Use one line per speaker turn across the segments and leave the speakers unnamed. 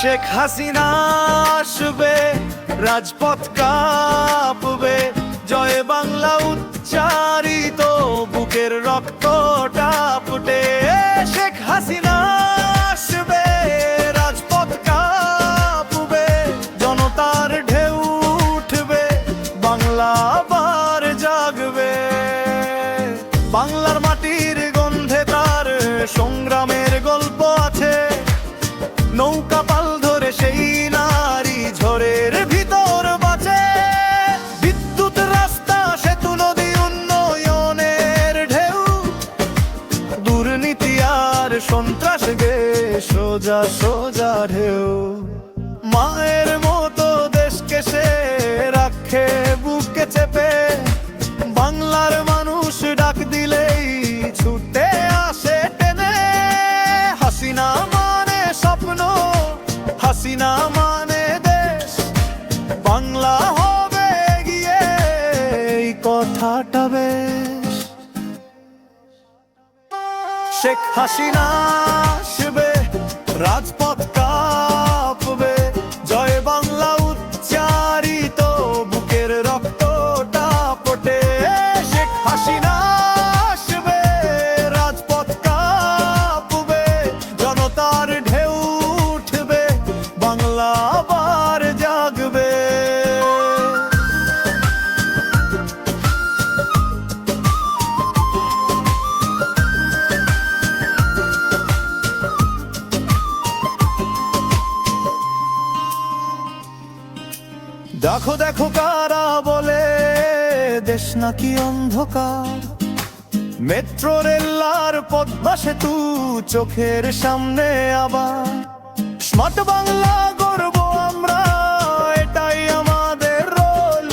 শেখ হাসিনা আসবে, রাজপথ কাঁপবে, জয় বাংলা উচ্চারিত, বুকের রক্তটা ফুটে শেখ হাসিনা আসবে, রাজপথ কাঁপবে, জনতার ঢেউ উঠবে, বাংলা আবার জাগবে। বাংলার মাটির গন্ধে তার সংগ্রামের গল্প আছে। সোজা সোজা ঢেউ। মায়ের মতো দেশকে সে রাখে, বুকে চেপে। বাংলার মানুষ ডাক দিলেই ছুটে আসে টেনে। হাসিনা মানে স্বপ্ন, হাসিনা মানে দেশ। বাংলা হবে গিয়ে এই কথাটা বেশ। শেখ হাসিনা দেখো দেখো কারা বলে, দেশ নাকি অন্ধকার? মেট্রো রেল আর পদ্মা সেতু চোখের সামনে আবার। স্মার্ট বাংলা গর্ব আমরা, এটাই আমাদের রোল।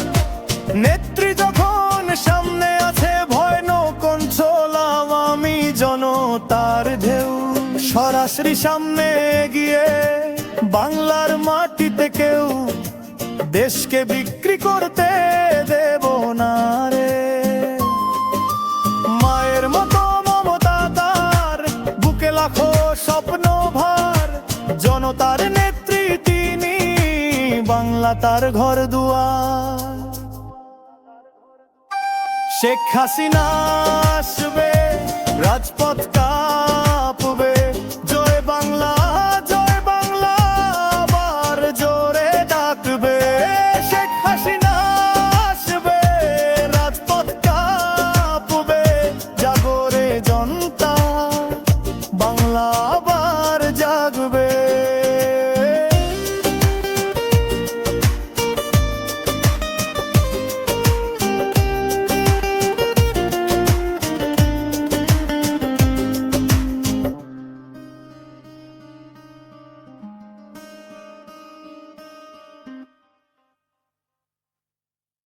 নেত্রী যখন সামনে আছে ভয় নো কন্ট্রোলাম আমি জনতার ঢেউ। সরাসরি সামনে গিয়ে বাংলার মাটিতে কেউ দেশকে বিক্রি করতে দেব না রে। মায়ের মতো মমতা তার, বুকে লাখো স্বপ্ন ভার। জনতার নেত্রী তিনি, বাংলা তার ঘর দুয়ার। শেখ হাসিনা আসবে, রাজপথ